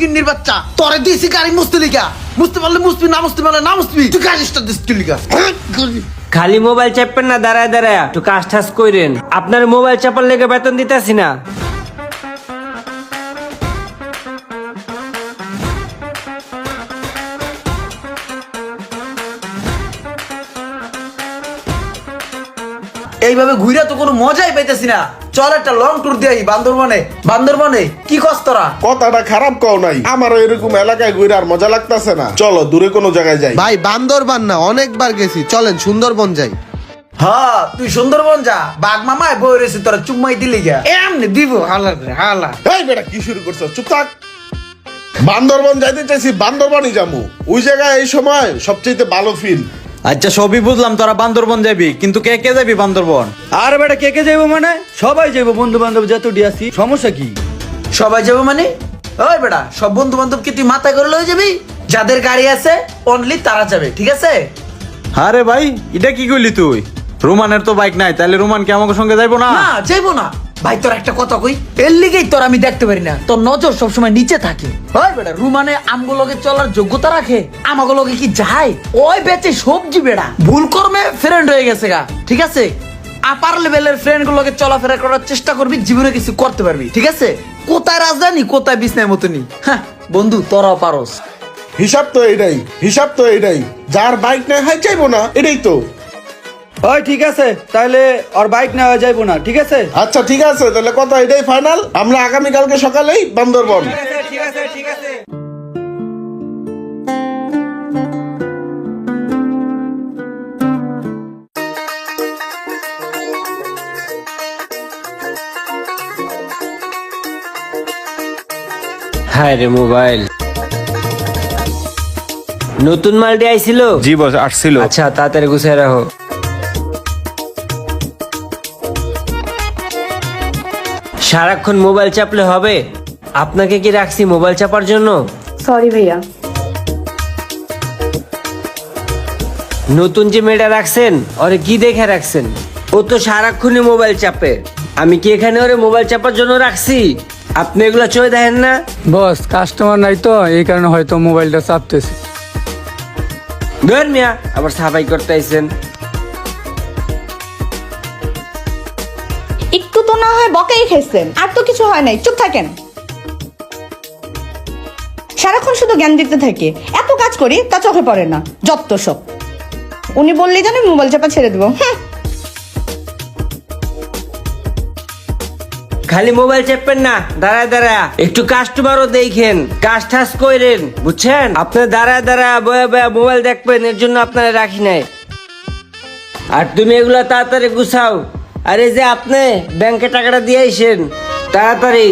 ফকিন্নির বাচ্চা তোরে দিছি গাড়ি মুছতে লিখা মুছতে পারলে মুছবি, না মুছতে পারলে না মুছবি। তুই গাড়িটা দিস কি লিখা খালি মোবাইল চাপেন না, দাঁড়ায় দাঁড়ায়। একটু কাজ টাজ কইরেন। আপনার মোবাইল চাপার লেগে বেতন দিতেছি না। এইভাবে ঘুরে তো কোনো মজাই পাইতেছি না। চল একটা লং ট্যুর দিয়ে বান্দরবনে। বান্দরবনে কি কস তোরা? কথাটা খারাপ কও নাই। আমারও এরকম এলাকায় ঘুরে আর মজা লাগতাছে না। চলো দূরে কোনো জায়গায় যাই। ভাই বান্দরবান না অনেকবার গেছি। চলেন সুন্দরবন যাই। হ্যাঁ তুই সুন্দরবন যা। বাঘ মামায় বই রয়েছে তোরা চুম্মাই দিলি গা এমনি দিব হালা রে, হালা। এই বেটা কি শুরু করছ? চুপ থাক। বান্দরবন যাইতে চাইছি বান্দরবানই যামু। ওই জায়গায় এই সময় সবচেয়ে ভালো ফিল আচ্ছা সবই বুঝলাম তোরা বান্দরবন যাবি কিন্তু কে কে যাবি বান্দরবন? আর বেটা কে কে যাইবো মানে? সবাই যাইবো বন্ধু বান্ধব যত আছি। সমস্যা কি? সবাই যাব মানে? ওই বেটা সব বন্ধু বান্ধব কি তুই মাথায় করে লয়ে যাবি? যাদের গাড়ি আছে অনলি তারা যাবে ঠিক আছে? আরে ভাই এটা কি করলি তুই? রোমানের তো বাইক নাই তাহলে রোমান কি আমাকে সঙ্গে যাইবো না? না যাইবো না। ভাই, তোর একটা কথা কই? এর লিগেই তোর আমি দেখতে পারি না। তোর নজর সবসময় নিচে থাকে। ওই বেটা, রুমানে আমগুলোকে চলার যোগ্যতা রাখে আমাগুলোকে কি যায়? ওই বেচে সবজি বেড়া। ভুল কর্মে ফ্রেন্ড হয়ে গেছে গা, ঠিক আছে? আপার লেভেলের ফ্রেন্ড গুলোকে চলাফেরা করার চেষ্টা করবি, জীবনে কিছু করতে পারবি, ঠিক আছে? কোথায় রাজধানী, কোথায় বিছনায় মতনই। হ্যাঁ বন্ধু, তোরাও পারস। হিসাব তো এটাই হিসাব তো এটাই যার বাইক নাই, হাই চাইব না, এটাই তো। ওই ঠিক আছে। তাহলে ওর বাইক নেওয়া যাইবো না ঠিক আছে? আচ্ছা ঠিক আছে। তাহলে কথা এটাই ফাইনাল আমরা আগামী কালকে সকালেই বান্দরবন। ঠিক আছে ঠিক আছে। হায় রে মোবাইল। নতুন মালটি আইছিল? জি বস আসছিল। আচ্ছা তাড়াতাড়ি গুছিয়ে রাখো। সারাক্ষণ মোবাইল চাপলে হবে? আপনাকে কি রাখছি মোবাইল চাপার জন্য? সরি ভাইয়া। নতুন যে মেয়েটা রাখছেন ওরে কি দেখে রাখছেন? ও তো সারাক্ষণই মোবাইল চাপে। আমি কি এখানে ওরে মোবাইল চাপার জন্য রাখছি? আপনি এগুলো চয়ে দেখেন না? বস কাস্টমার নাই তো এই কারণে হয়তো মোবাইলটা চাপতেছে। ধর মিয়া আবার সাফাই করতে আইছেন। তো না হয় বকেই খেয়েছেন। আর তো কিছু হয় নাই, চুপ থাকেন। সারাক্ষণ শুধু জ্ঞান দিতে থাকে। এত কাজ করি, তা চোখে পড়ে না যত সব। উনি বললেই জানি মোবাইল চাপা ছেড়ে দেবো। হুম খালি মোবাইল চাপবেন না, দাঁড়ায় দাঁড়ায়। একটু কাস্টমারও দেখেন, কাজ টাজ কইরেন, বুঝছেন? আপনি দাঁড়ায় দাঁড়ায়, বয়া বয়া মোবাইল দেখবেন, এর জন্য আপনারা রাখি নাই। আর তুমি এগুলো তাড়াতাড়ি গুছাও। আর যে আপনি ব্যাংকে টাকাটা দিয়ে আইসেন তাড়াতাড়ি।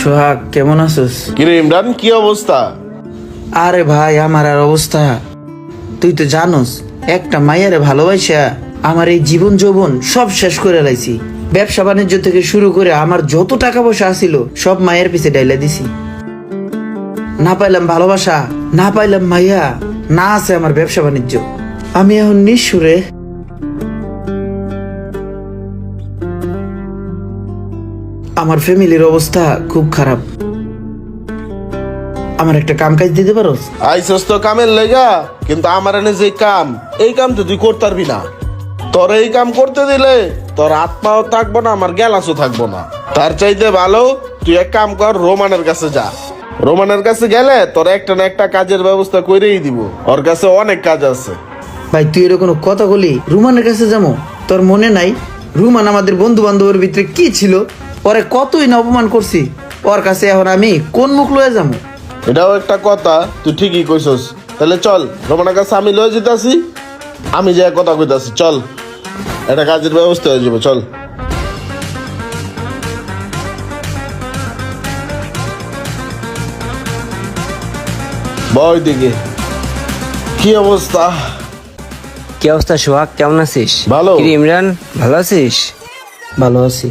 সোহাগ কেমন আছিস? কিরে ইমরান কি অবস্থা? আরে ভাই আমার আর অবস্থা। তুই তো জানোস একটা মাইয়ারে ভালোবাসা আমার এই জীবন যৌবন সব শেষ করে লাইছি। ব্যবসা বাণিজ্য থেকে শুরু করে আমার যত টাকা পয়সা আসিল সব মায়ের পিছে ডাইলা দিছি। না পাইলাম ভালোবাসা, না পাইলাম মাইয়া, না আছে আমার ব্যবসা বাণিজ্য। আমি এখন নিঃসুরে। আমার ফ্যামিলির অবস্থা খুব খারাপ। আমার একটা কাম কাজ দিতে পারো আইসস তো কামের লেগা, কিন্তু আমার এনে যে কাম। এই কাম তো তুই করতে পারবি না। তোর এই কাম করতে দিলে তোর আত্মাও থাকব না আমার গ্যালাসও থাকব না। তার চাইতে ভালো তুই এক কাম কর রোমানের কাছে যা। রোমানের কাছে গেলে তোর একটা না একটা কাজের ব্যবস্থা করেই দিব। ওর কাছে অনেক কাজ আছে। ভাই তুই এরকম কথা বলি? রুমানের কাছে যাব? তোর মনে নাই? রুমান আমাদের বন্ধু বান্ধবের ভিতরে কি ছিল? পরে কতই না অপমান করছি। ওর কাছে এখন আমি কোন মুখ লয়ে যাব? এটাও একটা কথা তুই ঠিকই কইছস। তাহলে চল রোমানের কাছে আমি লয়ে যেতেছি। আমি যে কথা কইতাছি চল। একটা কাজের ব্যবস্থা হয়ে যাবে চল। বয় দিকে কি অবস্থা? কি অবস্থা সোহাগ? কেমন আছিস? ভালো। ইমরান ভালো আছিস? ভালো আছি।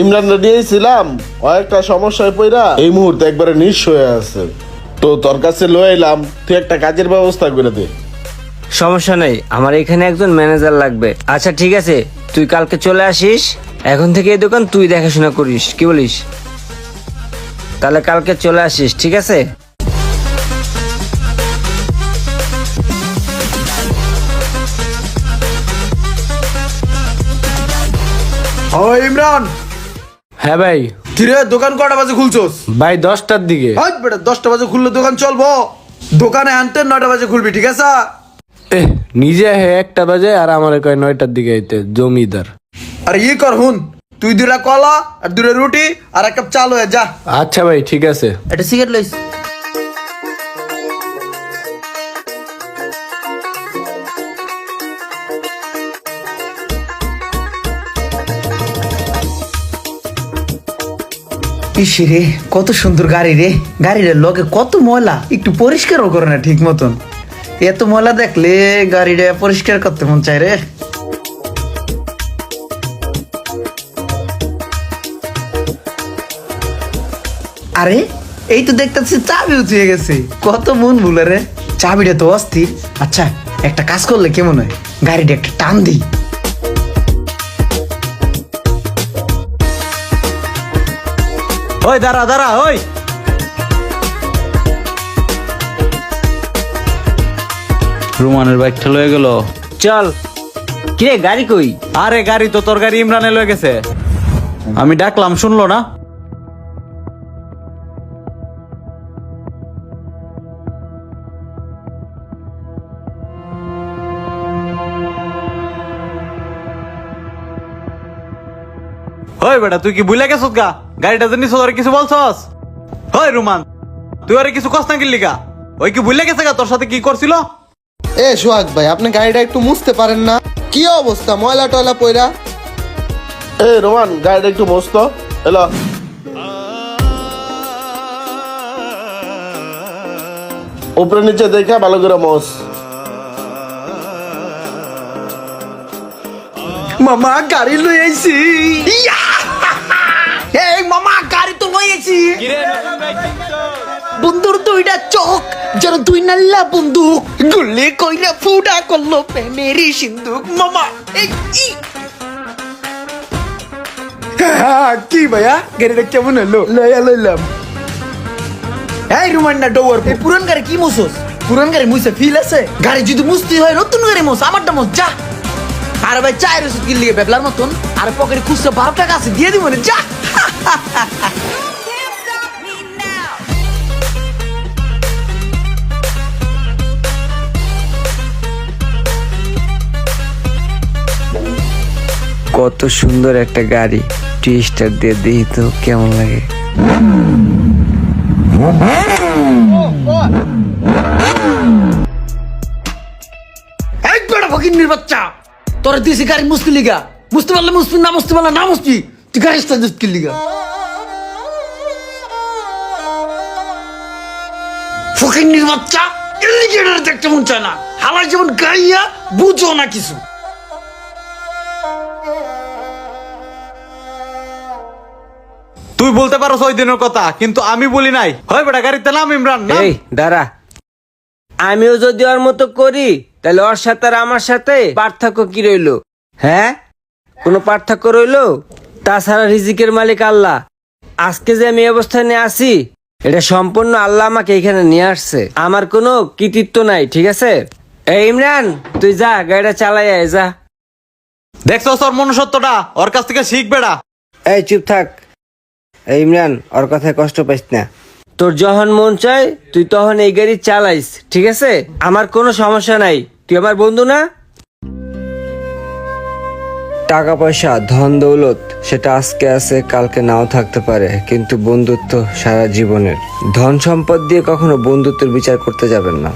ইমরান দিয়েছিলাম ও একটা সমস্যায় পড়া এই মুহূর্তে একবারে নিঃস্ব হয়ে আছে। তো তোর কাছে লয়ে এলাম তুই একটা কাজের ব্যবস্থা করে দে। সমস্যা নেই আমার এখানে একজন ম্যানেজার লাগবে। আচ্ছা ঠিক আছে তুই কালকে চলে আসিস এখন থেকে এই দোকান তুই দেখাশোনা করিস কি বলিস? তাহলে কালকে চলে আসিস ঠিক আছে? ও ইমরান। হ্যাঁ ভাই। কিরে দোকান কটা বাজে খুলছোস? ভাই দশটার দিকে। বেটা দশটা বাজে খুললে দোকান চলবো। দোকানে আনতে নটা বাজে খুলবি ঠিক আছে? নিজে হে একটা বাজে আর আমার কয় নয়টার দিকে আইতে জমিদার। আর ই কর হুন তুই দুটা কলা আর দুটা রুটি আর এক কাপ চাল হয়ে যা। আচ্ছা ভাই ঠিক আছে। একটা সিগারেট লইস। ইসি রে কত সুন্দর গাড়ি রে। গাড়ির লগে কত ময়লা একটু পরিষ্কারও করে না ঠিক মতন। এত ময়লা দেখলে গাড়িটা পরিষ্কার করতে মন চায় রে। আরে, এই তো দেখতেছি চাবি উঠিয়ে গেছে। কত মন ভুলে রে। চাবিটা তো অস্থির। আচ্ছা একটা কাজ করলে কেমন হয়? গাড়িটা একটা টান দিই। ওই, দাঁড়া দাঁড়া, ওই। রুমানের বাইকটা লয়ে গেল। চল। কিরে গাড়ি কই? আরে গাড়ি তো তোর গাড়ি ইমরানে লয়ে গেছে। আমি ডাকলাম শুনলো না? ওই বেটা তুই কি ভুলে গেছত গা? গাড়িটা জানিস তোর কিছু বলছস? ওই রুমান তুই আরে কিছু কষ্ট না কিনলি গা? ওই কি ভুলে গেছে গা তোর সাথে কি করছিল? এ সোহাগ ভাই আপনি গাড়িটা একটু মুছতে পারেন না। কি অবস্থা ময়লা টয়লা পয়রা এ রোমান গাড়িটা একটু বসতো এলো। উপরে নিচে দেখে ভালো করে মোস মামা গাড়ি লই আইছি। এই মামা গাড়ি তো লইয়েছি বন্ধুর দুইটা চোখ যেন দুই নাল্লা বন্দুক। গুলি কইরা ফুটা করল প্রেমেরই সিন্ধুক। মামা এই হ্যাঁ, কি ভাইয়া? গাড়িটা কেমন হলো? লইয়া লইলাম। এই রুমান্ডা ডোয়ার পুরান গাড়ি কি মুছস? পুরান গাড়ি মুছে ফিল আছে? গাড়ি যদি মুছতে হয় নতুন গাড়ি মুছ আমারটা মুছ যা। আর ভাই চায়ের ওষুধ কিনলি বেবলার মতন। আর পকেটে খুচরা বারো টাকা আছে দিয়ে দিব না যা। কত সুন্দর একটা গাড়ি। টি স্টার দিয়ে দেখি তো কেমন লাগে। তোর গাড়ি লিগা। মুছতে পারলে মুছবি, না মুছতে পারলে না মুছবি, তুই গাড়ি দিস লিগা। ফকিন্নির বাচ্চা দেখতে মন চায় না। হালার যেমন গাইয়া বুঝো না কিছু। তুই বলতে পারো ওই দিনের কথা কিন্তু আমি বলি নাই। হয় বেটা গাড়িতে নাম ইমরান নাম। এই দাঁড়া। আমিও যদি ওর মতো করি তাহলে ওর সাথে আর আমার সাথে পার্থক্য কি রইল? হ্যাঁ? কোনো পার্থক্য রইল? তাছাড়া রিজিকের মালিক আল্লাহ। আজকে যে আমি এই অবস্থানে আছি এটা সম্পূর্ণ আল্লাহ আমাকে এখানে নিয়ে আসছে। আমার কোনো কৃতিত্ব নাই ঠিক আছে? এই ইমরান তুই যা গাড়িটা চালাই আয় যা। দেখছ তোর মনুষ্যত্বটা? ওর কাছ থেকে শিখ বেড়া। এই চুপ থাক। ইমরান, ওর কথায় কষ্ট পাইস না। তোর যখন মন চায়, তুই তখন এই গাড়ি চালাইস, ঠিক আছে? আমার কোনো সমস্যা নাই। তুই আমার বন্ধু না? টাকা পয়সা, ধন দৌলত, সেটা আজকে আছে, কালকে নাও থাকতে পারে, কিন্তু বন্ধুত্ব সারা জীবনের। ধন সম্পদ দিয়ে কখনো বন্ধুত্বের বিচার করতে যাবেন না।